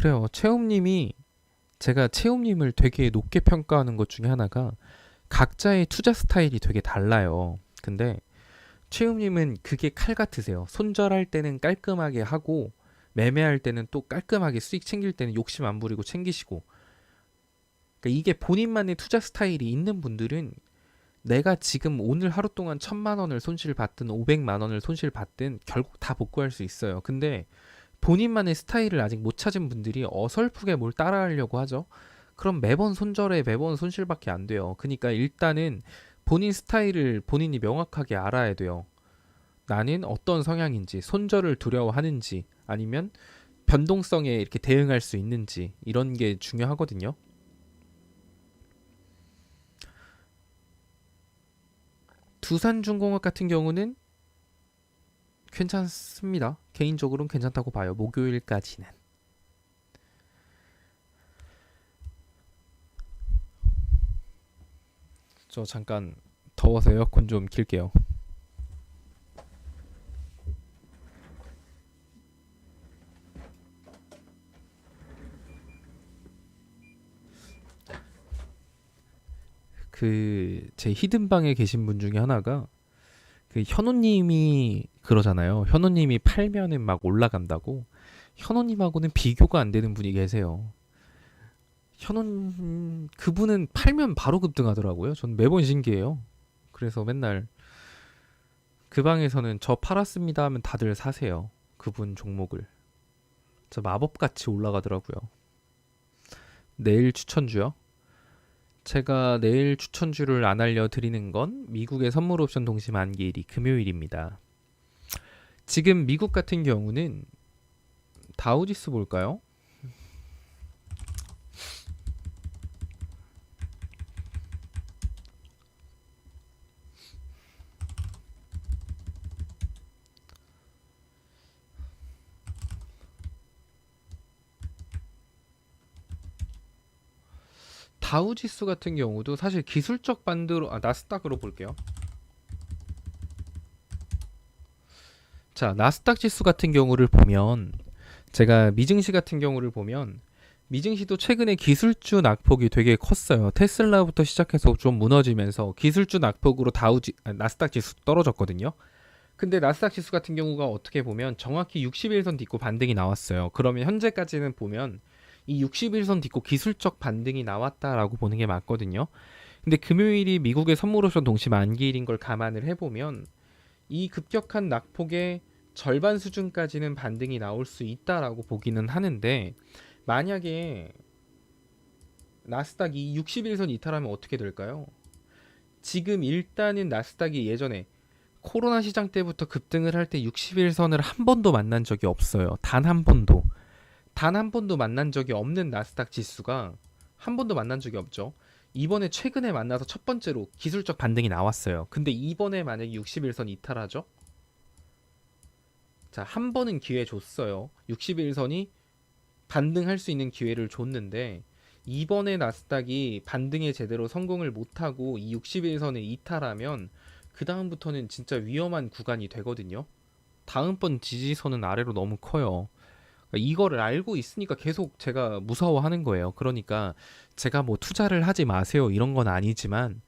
그래요. 채움님이 제가 채움님을 되게 높게 평가하는 것 중에 하나가 각자의 투자 스타일이 되게 달라요. 근데 채움님은 그게 칼 같으세요. 손절할 때는 깔끔하게 하고 매매할 때는 또 깔끔하게 수익 챙길 때는 욕심 안 부리고 챙기시고 그러니까 이게 본인만의 투자 스타일이 있는 분들은 내가 지금 오늘 하루 동안 천만 원을 손실 봤든 오백만 원을 손실 봤든 결국 다 복구할 수 있어요. 근데 본인만의 스타일을 아직 못 찾은 분들이 어설프게 뭘 따라하려고 하죠. 그럼 매번 손절에 매번 손실밖에 안 돼요. 그러니까 일단은 본인 스타일을 본인이 명확하게 알아야 돼요. 나는 어떤 성향인지, 손절을 두려워하는지, 아니면 변동성에 이렇게 대응할 수 있는지, 이런 게 중요하거든요. 두산중공업 같은 경우는 괜찮습니다. 개인적으로는 괜찮다고 봐요. 목요일까지는. 저 잠깐 더워서 에어컨 좀 킬게요. 그 제 히든 방에 계신 분 중에 하나가 그 현우님이 그러잖아요. 현우님이 팔면은 막 올라간다고. 현우님하고는 비교가 안 되는 분이 계세요. 현우 그분은 팔면 바로 급등하더라고요. 전 매번 신기해요. 그래서 맨날 그 방에서는 저 팔았습니다 하면 다들 사세요. 그분 종목을. 저 마법같이 올라가더라고요. 내일 추천주요? 제가 내일 추천주를 안 알려드리는 건 미국의 선물 옵션 동시 만기일이 금요일입니다. 지금 미국 같은 경우는 다우지수 볼까요? 다우 지수 같은 경우도 사실 기술적 반대로 아 나스닥으로 볼게요. 자, 나스닥 지수 같은 경우를 보면 제가 미증시 같은 경우를 보면 미증시도 최근에 기술주 낙폭이 되게 컸어요. 테슬라부터 시작해서 좀 무너지면서 기술주 낙폭으로 다우지 아, 나스닥 지수 떨어졌거든요. 근데 나스닥 지수 같은 경우가 어떻게 보면 정확히 61선 딛고 반등이 나왔어요. 그러면 현재까지는 보면 이 61선 딛고 기술적 반등이 나왔다라고 보는 게 맞거든요. 근데 금요일이 미국의 선물 옵션 동시 만기일인 걸 감안을 해보면 이 급격한 낙폭의 절반 수준까지는 반등이 나올 수 있다라고 보기는 하는데 만약에 나스닥이 61선 이탈하면 어떻게 될까요? 지금 일단은 나스닥이 예전에 코로나 시장 때부터 급등을 할 때 61선을 한 번도 만난 적이 없어요. 단 한 번도. 단 한 번도 만난 적이 없는 나스닥 지수가 한 번도 만난 적이 없죠. 이번에 최근에 만나서 첫 번째로 기술적 반등이 나왔어요. 근데 이번에 만약에 61선 이탈하죠? 자, 한 번은 기회 줬어요. 61선이 반등할 수 있는 기회를 줬는데 이번에 나스닥이 반등에 제대로 성공을 못하고 이 61선을 이탈하면 그 다음부터는 진짜 위험한 구간이 되거든요. 다음번 지지선은 아래로 너무 커요. 그러니까 이거를 알고 있으니까 계속 제가 무서워하는 거예요. 그러니까 제가 뭐 투자를 하지 마세요 이런 건 아니지만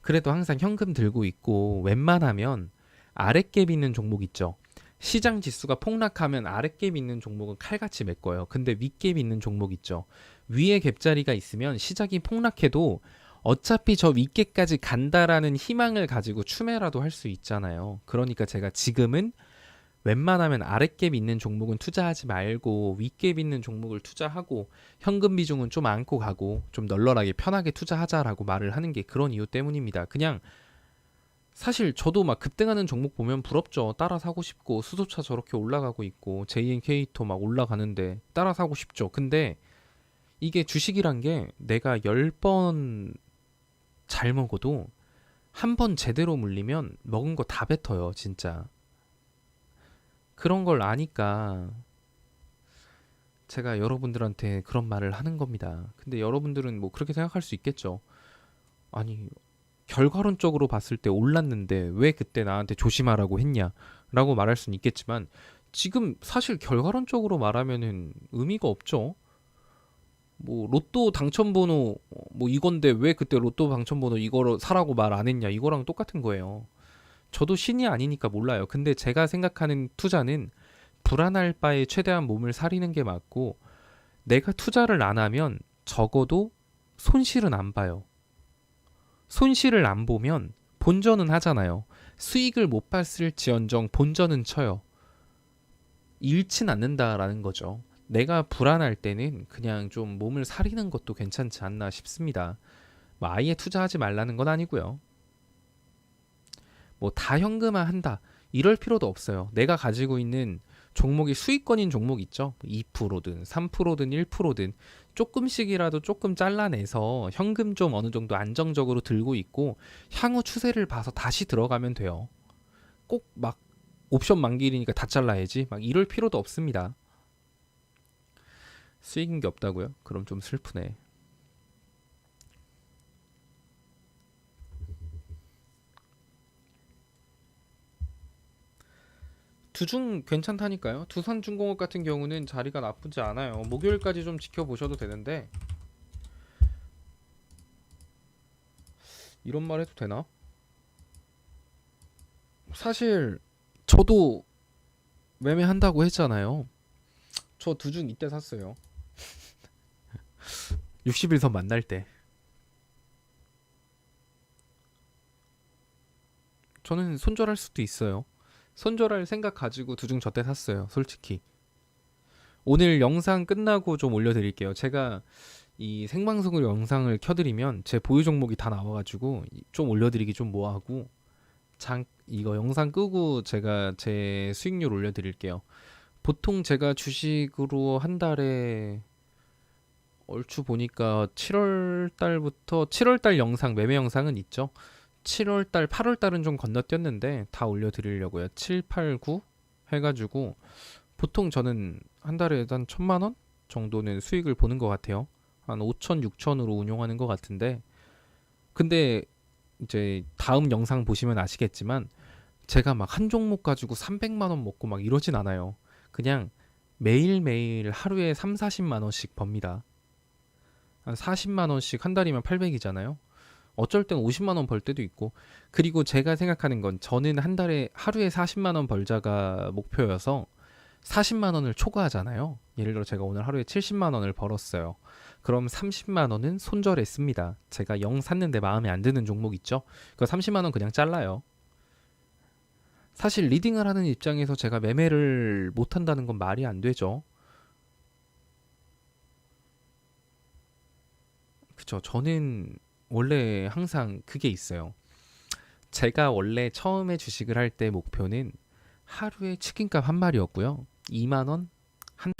그래도 항상 현금 들고 있고 웬만하면 아랫갭 있는 종목 있죠. 시장 지수가 폭락하면 아랫갭 있는 종목은 칼같이 메꿔요. 근데 윗갭 있는 종목 있죠. 위에 갭자리가 있으면 시작이 폭락해도 어차피 저 윗갭까지 간다라는 희망을 가지고 추매라도 할 수 있잖아요. 그러니까 제가 지금은 웬만하면 아랫갭 있는 종목은 투자하지 말고 윗갭 있는 종목을 투자하고 현금 비중은 좀 안고 가고 좀 널널하게 편하게 투자하자라고 말을 하는 게 그런 이유 때문입니다. 그냥 사실 저도 막 급등하는 종목 보면 부럽죠. 따라 사고 싶고 수소차 저렇게 올라가고 있고 JNK토 막 올라가는데 따라 사고 싶죠. 근데 이게 주식이란 게 내가 10번 잘 먹어도 한 번 제대로 물리면 먹은 거 다 뱉어요, 진짜. 그런 걸 아니까 제가 여러분들한테 그런 말을 하는 겁니다. 근데 여러분들은 뭐 그렇게 생각할 수 있겠죠. 아니, 결과론적으로 봤을 때 올랐는데 왜 그때 나한테 조심하라고 했냐? 라고 말할 수는 있겠지만 지금 사실 결과론적으로 말하면은 의미가 없죠. 뭐 로또 당첨번호 어, 뭐 이건데 왜 그때 로또 당첨번호 이거로 사라고 말 안 했냐 이거랑 똑같은 거예요. 저도 신이 아니니까 몰라요. 근데 제가 생각하는 투자는 불안할 바에 최대한 몸을 사리는 게 맞고 내가 투자를 안 하면 적어도 손실은 안 봐요. 손실을 안 보면 본전은 하잖아요. 수익을 못 봤을 지언정 본전은 쳐요. 잃진 않는다라는 거죠. 내가 불안할 때는 그냥 좀 몸을 사리는 것도 괜찮지 않나 싶습니다. 뭐 아예 투자하지 말라는 건 아니고요. 뭐 다 현금화 한다. 이럴 필요도 없어요. 내가 가지고 있는 종목이 수익권인 종목 있죠. 2%든 3%든 1%든 조금씩이라도 조금 잘라내서 현금 좀 어느 정도 안정적으로 들고 있고 향후 추세를 봐서 다시 들어가면 돼요. 꼭 막 옵션 만기이니까 다 잘라야지. 막 이럴 필요도 없습니다. 수익인 게 없다고요? 그럼 좀 슬프네. 두중 괜찮다니까요. 두산중공업 같은 경우는 자리가 나쁘지 않아요. 목요일까지 좀 지켜보셔도 되는데 이런 말 해도 되나? 사실 저도 매매한다고 했잖아요. 저 두중 이때 샀어요. 60일선 만날 때. 저는 손절할 수도 있어요. 손절할 생각 가지고 두중 저때 샀어요. 솔직히. 오늘 영상 끝나고 좀 올려드릴게요. 제가 이 생방송으로 영상을 켜드리면 제 보유 종목이 다 나와가지고 좀 올려드리기 좀 뭐하고 장 이거 영상 끄고 제가 제 수익률 올려드릴게요. 보통 제가 주식으로 한 달에 얼추 보니까 7월 달부터 7월 달 영상 매매 영상은 있죠. 7월 달, 8월 달은 좀 건너뛰었는데 다 올려드리려고요. 7, 8, 9 해가지고 보통 저는 한 달에 한 천만 원 정도는 수익을 보는 것 같아요. 한 5천, 6천으로 운용하는 것 같은데 근데 이제 다음 영상 보시면 아시겠지만 제가 막 한 종목 가지고 300만 원 먹고 막 이러진 않아요. 그냥 매일매일 하루에 3, 40만 원씩 법니다. 한 40만 원씩 한 달이면 800이잖아요. 어쩔 땐 50만 원 벌 때도 있고 그리고 제가 생각하는 건 저는 한 달에 하루에 40만 원 벌자가 목표여서 40만 원을 초과하잖아요. 예를 들어 제가 오늘 하루에 70만 원을 벌었어요. 그럼 30만 원은 손절했습니다. 제가 0 샀는데 마음에 안 드는 종목 있죠? 그 30만 원 그냥 잘라요. 사실 리딩을 하는 입장에서 제가 매매를 못 한다는 건 말이 안 되죠. 그쵸. 저는 원래 항상 그게 있어요. 제가 원래 처음에 주식을 할 때 목표는 하루에 치킨값 한 마리였고요. 2만 원 한